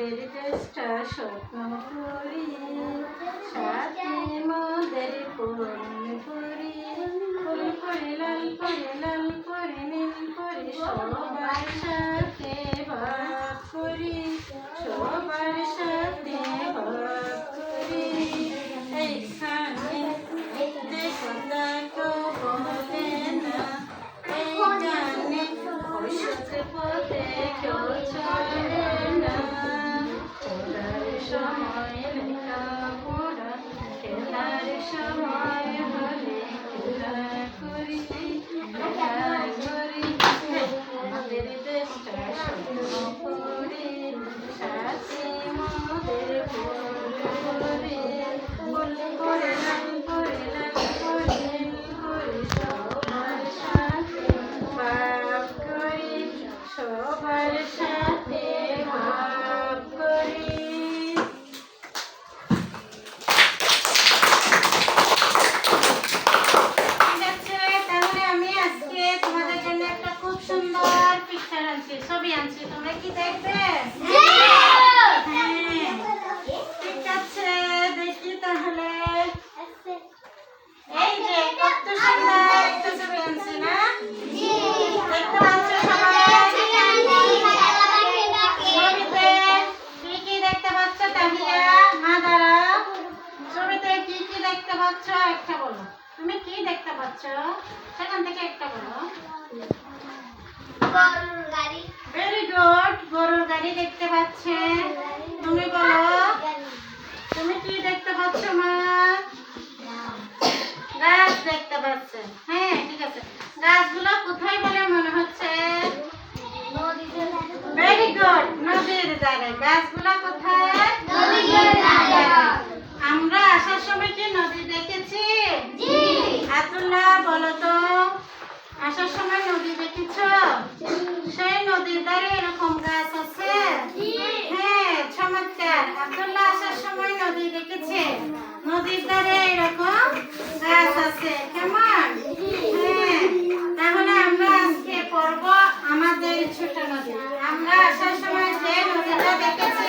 আমাদের চেষ্টা স্বপ্ন করি সাথে মোদের পূরণ করি। ফুল করে লাল করে লাল করে, নীল করে সবার পাচ্ছে। তুমি বলো তুমি কি দেখতে পাচ্ছ মা? গাছ দেখতে পাচ্ছে। হ্যাঁ ঠিক আছে। গাছগুলো কোথায় বলে মনে হচ্ছে? ভেরি গুড নদীর ধারে গাছগুলো কোথায়? আমরা আসার সময় কি নদী দেখেছি? আতুল্লাহ বলো তো। আসার সময় নদী দেখেছ? সেই নদীর ধারে এরকম গাছ আছে হ্যাঁ চমৎকার আব্দুল্লাহ আসার সময় নদী দেখেছে। নদীর ধারে এরকম গাছ আছে। কেমন? হ্যাঁ। তাহলে আমরা আজকে পড়ব আমাদের ছোট নদী। আমরা আসার সময় যে নদীটা দেখেছি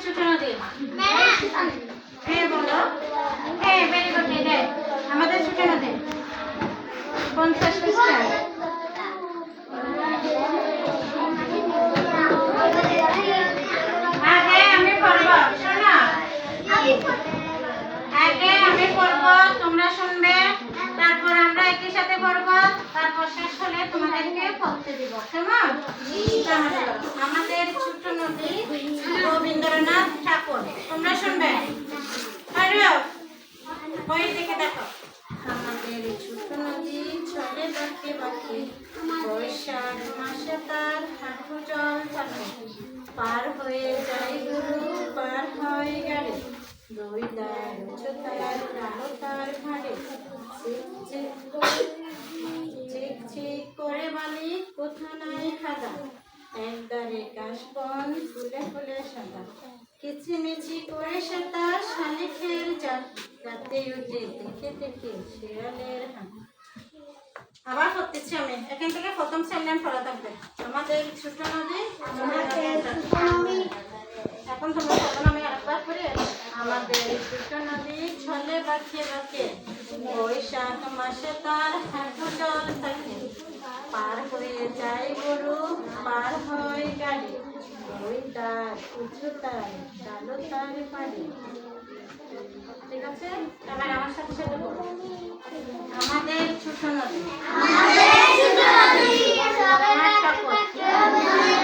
হ্যাঁ হ্যাঁ হ্যাঁ আগে আমি পড়ব তোমরা শুনবে। তারপর আমরা একই সাথে পড়ব। শেষ হলে তোমাদেরকে পড়তে দিব, কেমন? আমাদের ছোট নদী রবীন্দ্রনাথ ঠাকুর, তোমরা শুনবে? বই দেখে দেখো। আমাদের ছোট নদী চলে বাঁকে বাঁকে, বৈশাখ মাসে তার হাঁটু জল থাকে পার হয়ে যায় গরু, পার হয় গাড়ি। দুই তার উঁচু তার তার ঘাড়ে। কোথা খাদা? একদারে কাশবন ফুলে ফুলে সাদা। কিচিমিচি করে সে তার শালিখের জাত। রাতে উঠে দেখে দেখে শিয়ালের হাত। আবার করতেছি আমি। এখান থেকে প্রথম সাইলাম পড়া থাকবে আমাদের ছোট নদী এখন তোমরা তখন আমি আরেকবার করে। আমাদের ছোট নদী ছলে বাঁকে বাঁকে। বৈশাখ মাসে তার হাঁটু জল থাকে। পার হয়ে গরু পার হয় গাড়ি। ওই তার উঁচু তার ডালো তার পাড়ি। ঠিক আছে? এবার আমার সাথে সাথে বলো। আমাদের ছোট নদী। একটা কথা। আমাদের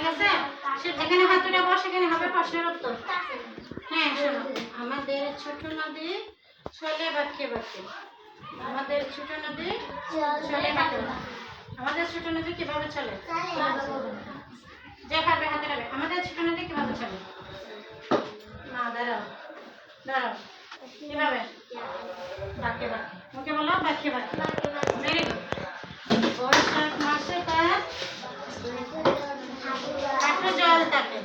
ঠিক আছে? সে যেখানে হাত উঠাবো সেখানে হবে প্রশ্নের উত্তর। হ্যাঁ শোনো। আমাদের ছোট নদী চলে বাঁকে বাঁকে। আমাদের ছোট নদী চলে বাঁকে বাঁকে। আমাদের ছোট নদী কীভাবে চলে? যে পারবে হাতে রাখবে। আমাদের ছোট নদী কীভাবে চলে? না দাঁড়াও। দাঁড়াও। কীভাবে? বাঁকে বাঁকে। মুখে বলো, বাঁকে বাঁকে। ভেরি মাসে তার একটু জল থাকে।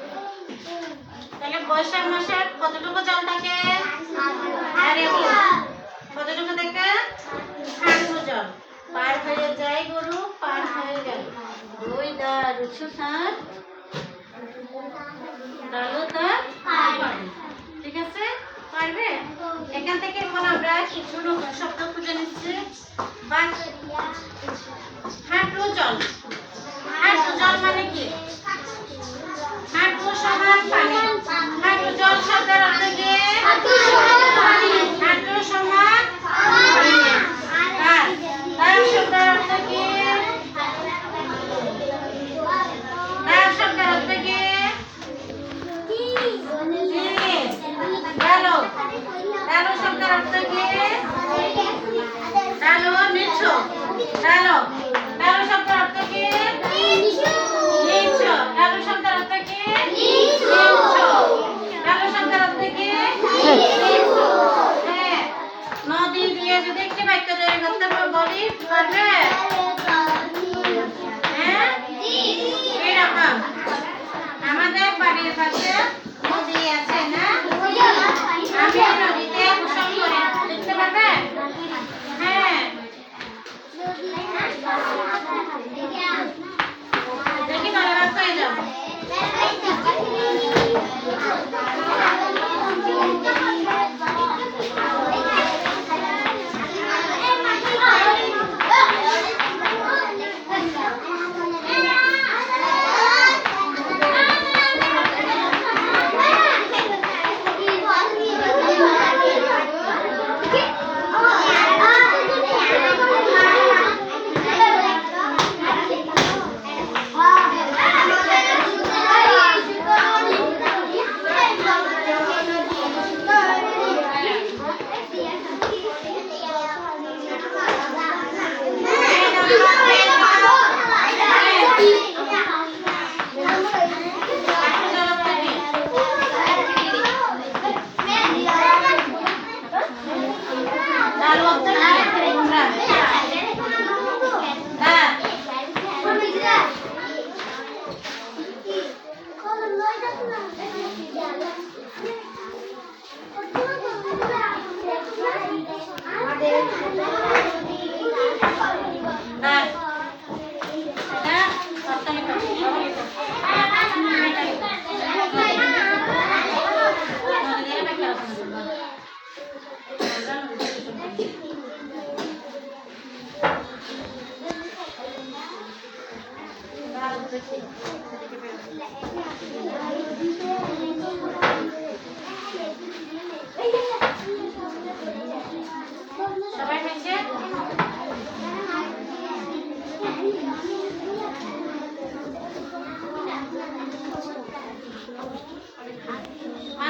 তাহলে বৈশাখ মাসে কতটুকু জল থাকে? আরে। কতটুকু থাকে? হাঁটু জল। পার হয়ে যায় গরু, পার হয়ে গেল। দুই দাঁড় উঁচু তার ডালো তার। ঠিক আছে? পারবে? এখান থেকে এখন আমরা কিছু নতুন শব্দ খুঁজে নিচ্ছি। হাঁটু জল। হাঁটু জল মানে কি হাঁটু সমান পানি হাঁটু জল শব্দের অর্থ কি হাঁটু সমান পানি আর তার শব্দের অর্থ কি তার শব্দের অর্থ কি ডালো ডালো শব্দের অর্থ কি ডালো নিচু ডালো ডালো শব্দের অর্থ কি নিচু ডালো শব্দের অর্থ কি নিচু ডালো শব্দের অর্থ কি নিচু হ্যাঁ নদী দিয়ে যদি একটি বাক্য তৈরি করতে পারো বলি পারবে হ্যাঁ এরকম আমাদের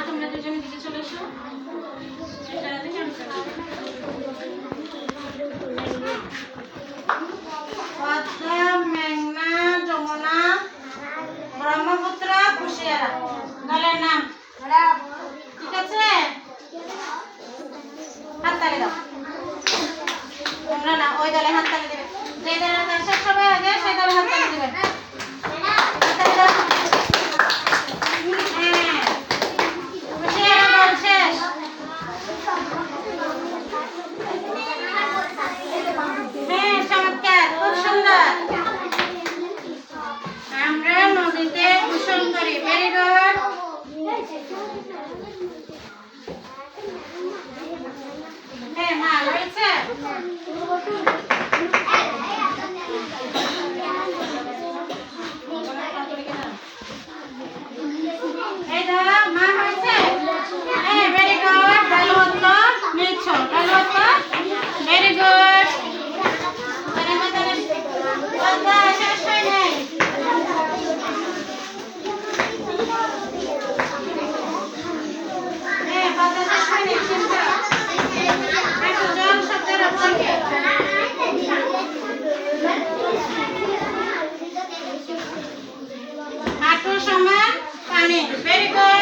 তোমরা দুজনে দিকে চলে এসো। পাপ্পা ভেরি গুড হাঁটু সমান পানি। Very good